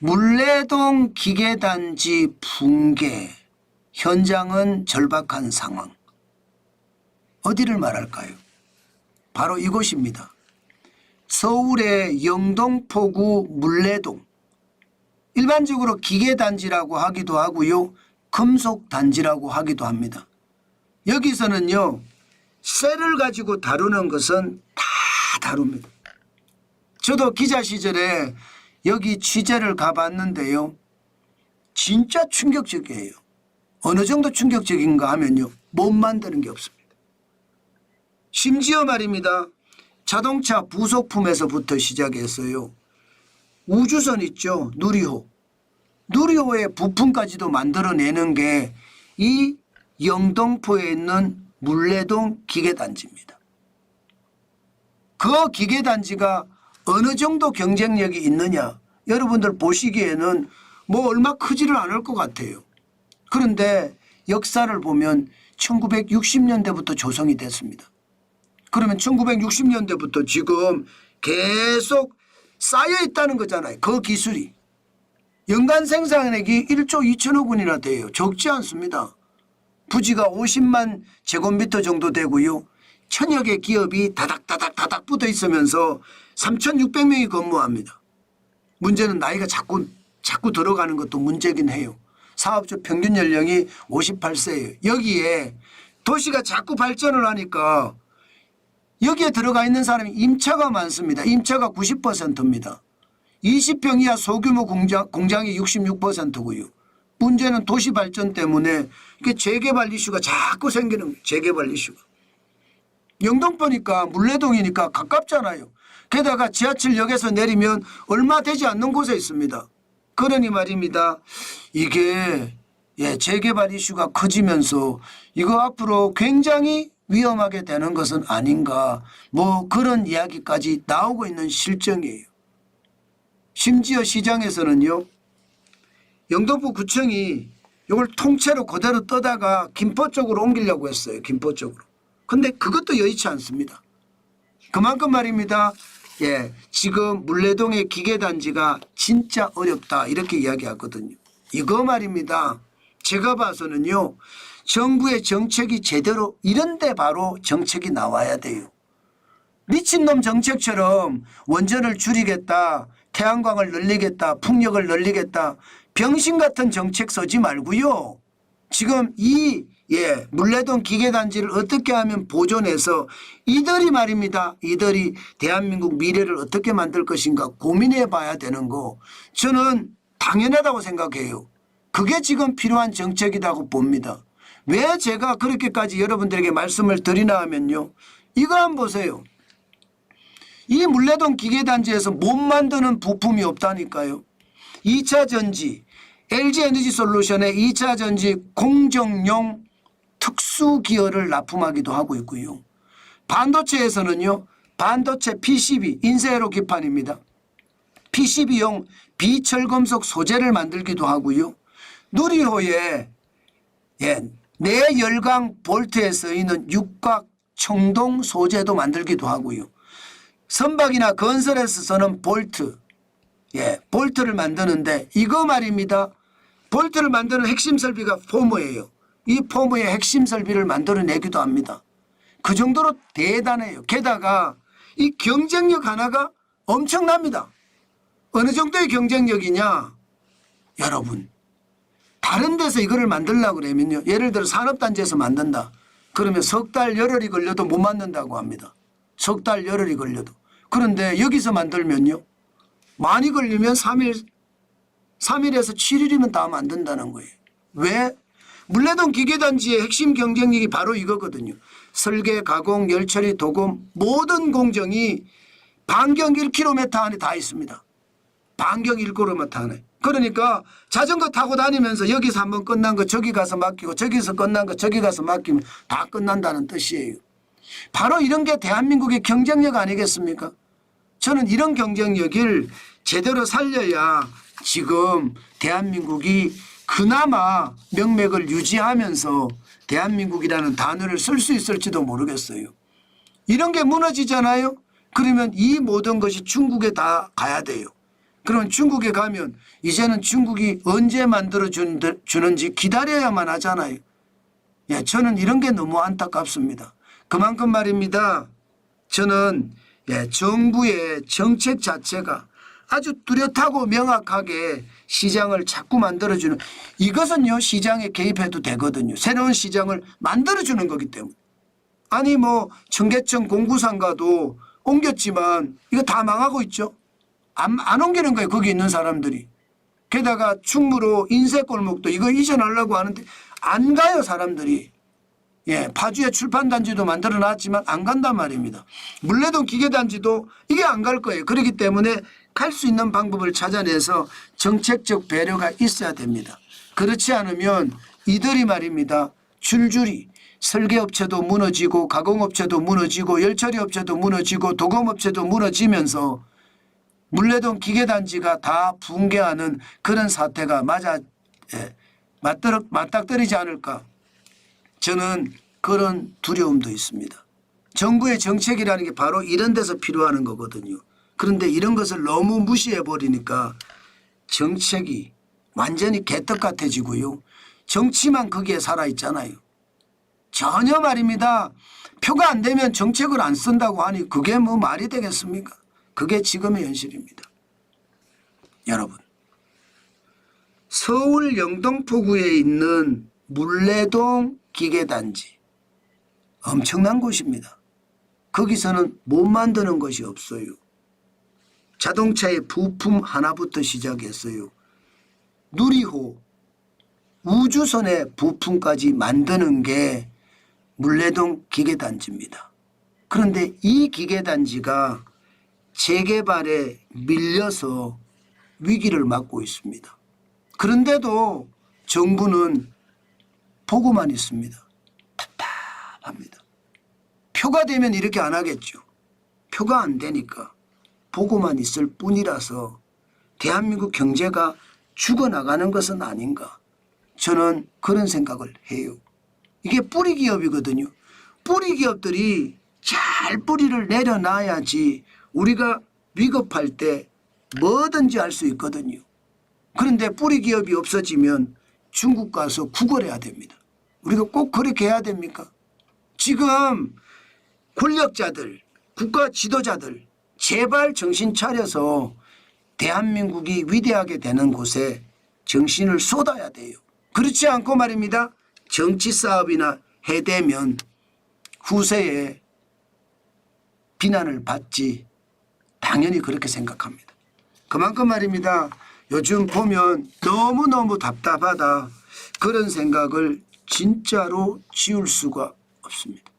물레동 기계단지 붕괴 현장은 절박한 상황. 어디를 말할까요? 바로 이곳입니다. 서울의 영동포구 물레동. 일반적으로 기계단지라고 하기도 하고요. 금속단지라고 하기도 합니다. 여기서는요. 쇠를 가지고 다루는 것은 다 다룹니다. 저도 기자 시절에 여기 취재를 가봤는데요. 진짜 충격적이에요. 어느 정도 충격적인가 하면요. 못 만드는 게 없습니다. 심지어 말입니다. 자동차 부속품에서부터 시작했어요. 우주선 있죠. 누리호. 누리호의 부품까지도 만들어내는 게 이 영동포에 있는 물레동 기계단지입니다. 그 기계단지가 어느 정도 경쟁력이 있느냐 여러분들 보시기에는 뭐 얼마 크지를 않을 것 같아요. 그런데 역사를 보면 1960년대부터 조성이 됐습니다. 그러면 1960년대부터 지금 계속 쌓여 있다는 거잖아요. 그 기술이. 연간 생산액이 1조 2천억 원이나 돼요. 적지 않습니다. 부지가 50만 제곱미터 정도 되고요. 천여 개 기업이 다닥다닥 다닥 붙어 있으면서 3,600명이 근무합니다. 문제는 나이가 자꾸 자꾸 들어가는 것도 문제긴 해요. 사업주 평균 연령이 58세예요. 여기에 도시가 자꾸 발전을 하니까 여기에 들어가 있는 사람이 임차가 많습니다. 임차가 90%입니다. 20평 이하 소규모 공장, 공장이 66%고요. 문제는 도시 발전 때문에 재개발 이슈가 자꾸 생기는. 재개발 이슈가. 영동포니까 물레동이니까 가깝잖아요. 게다가 지하철역에서 내리면 얼마 되지 않는 곳에 있습니다. 그러니 말입니다. 이게 예, 재개발 이슈가 커지면서 이거 앞으로 굉장히 위험하게 되는 것은 아닌가 뭐 그런 이야기까지 나오고 있는 실정이에요. 심지어 시장에서는요. 영동포 구청이 이걸 통째로 그대로 떠다가 김포 쪽으로 옮기려고 했어요. 김포 쪽으로. 근데 그것도 여의치 않습니다. 그만큼 말입니다. 예, 지금 물레동의 기계단지가 진짜 어렵다 이렇게 이야기하거든요. 이거 말입니다. 제가 봐서는요. 정부의 정책이 제대로 이런데 바로 정책이 나와야 돼요. 미친놈 정책처럼 원전을 줄이겠다, 태양광을 늘리겠다, 풍력을 늘리겠다, 병신 같은 정책 쓰지 말고요. 지금 이 예, 물레동 기계단지를 어떻게 하면 보존해서 이들이 말입니다. 이들이 대한민국 미래를 어떻게 만들 것인가 고민해 봐야 되는 거 저는 당연하다고 생각해요. 그게 지금 필요한 정책이라고 봅니다. 왜 제가 그렇게까지 여러분들에게 말씀을 드리나 하면요. 이거 한번 보세요. 이 물레동 기계단지에서 못 만드는 부품이 없다니까요. 2차 전지, LG 에너지 솔루션의 2차 전지 공정용 특수 기어를 납품하기도 하고 있고요. 반도체에서는요. 반도체 PCB 인쇄로 기판입니다. PCB용 비철금속 소재를 만들기도 하고요. 누리호에 예, 내열강 볼트에 쓰이는 육각 청동 소재도 만들기도 하고요. 선박이나 건설에서 쓰는 볼트, 예, 볼트를 만드는데 이거 말입니다. 볼트를 만드는 핵심 설비가 포무예요. 이 포무의 핵심 설비를 만들어내기도 합니다. 그 정도로 대단해요. 게다가 이 경쟁력 하나가 엄청납니다. 어느 정도의 경쟁력이냐? 여러분, 다른 데서 이거를 만들려고 그러면요. 예를 들어 산업단지에서 만든다. 그러면 석 달 열흘이 걸려도 못 만든다고 합니다. 석 달 열흘이 걸려도. 그런데 여기서 만들면요. 많이 걸리면 3일, 3일에서 7일이면 다 만든다는 거예요. 왜? 물레동 기계단지의 핵심 경쟁력이 바로 이거거든요. 설계, 가공, 열처리, 도금 모든 공정이 반경 1km 안에 다 있습니다. 반경 1km 안에. 그러니까 자전거 타고 다니면서 여기서 한번 끝난 거 저기 가서 맡기고 저기서 끝난 거 저기 가서 맡기면 다 끝난다는 뜻이에요. 바로 이런 게 대한민국의 경쟁력 아니겠습니까? 저는 이런 경쟁력을 제대로 살려야 지금 대한민국이 그나마 명맥을 유지하면서 대한민국이라는 단어를 쓸 수 있을지도 모르겠어요. 이런 게 무너지잖아요. 그러면 이 모든 것이 중국에 다 가야 돼요. 그러면 중국에 가면 이제는 중국이 언제 만들어 준, 주는지 기다려야만 하잖아요. 예, 저는 이런 게 너무 안타깝습니다. 그만큼 말입니다. 저는 예, 정부의 정책 자체가 아주 뚜렷하고 명확하게 시장을 자꾸 만들어주는 이것은요 시장에 개입해도 되거든요. 새로운 시장을 만들어주는 거기 때문에. 아니 뭐 청계천 공구상가도 옮겼지만 이거 다 망하고 있죠. 안, 안 옮기는 거예요. 거기 있는 사람들이. 게다가 충무로 인쇄골목도 이거 이전하려고 하는데 안 가요 사람들이. 예, 파주에 출판단지도 만들어 놨지만 안 간단 말입니다. 물레동 기계단지도 이게 안 갈 거예요. 그렇기 때문에 갈수 있는 방법을 찾아내서 정책적 배려가 있어야 됩니다. 그렇지 않으면 이들이 말입니다. 줄줄이 설계업체도 무너지고 가공업체도 무너지고 열처리업체도 무너지고 도금업체도 무너지면서 물레동 기계단지가 다 붕괴하는 그런 사태가 맞아 예, 맞닥, 맞닥뜨리지 않을까 저는 그런 두려움도 있습니다. 정부의 정책이라는 게 바로 이런 데서 필요하는 거거든요. 그런데 이런 것을 너무 무시해 버리니까 정책이 완전히 개떡 같아지고요. 정치만 거기에 살아 있잖아요. 전혀 말입니다. 표가 안 되면 정책을 안 쓴다고 하니 그게 뭐 말이 되겠습니까? 그게 지금의 현실입니다. 여러분, 서울 영등포구에 있는 물레동 기계단지 엄청난 곳입니다. 거기서는 못 만드는 것이 없어요. 자동차의 부품 하나부터 시작했어요. 누리호, 우주선의 부품까지 만드는 게 물레동 기계단지입니다. 그런데 이 기계단지가 재개발에 밀려서 위기를 맞고 있습니다. 그런데도 정부는 보고만 있습니다. 답답합니다. 표가 되면 이렇게 안 하겠죠. 표가 안 되니까 보고만 있을 뿐이라서 대한민국 경제가 죽어나가는 것은 아닌가. 저는 그런 생각을 해요. 이게 뿌리 기업이거든요. 뿌리 기업들이 잘 뿌리를 내려놔야지 우리가 위급할 때 뭐든지 할 수 있거든요. 그런데 뿌리 기업이 없어지면 중국 가서 구걸해야 됩니다. 우리가 꼭 그렇게 해야 됩니까? 지금 권력자들, 국가 지도자들 제발 정신 차려서 대한민국이 위대하게 되는 곳에 정신을 쏟아야 돼요. 그렇지 않고 말입니다. 정치 사업이나 해대면 후세에 비난을 받지 당연히 그렇게 생각합니다. 그만큼 말입니다. 요즘 보면 너무너무 답답하다. 그런 생각을 진짜로 지울 수가 없습니다.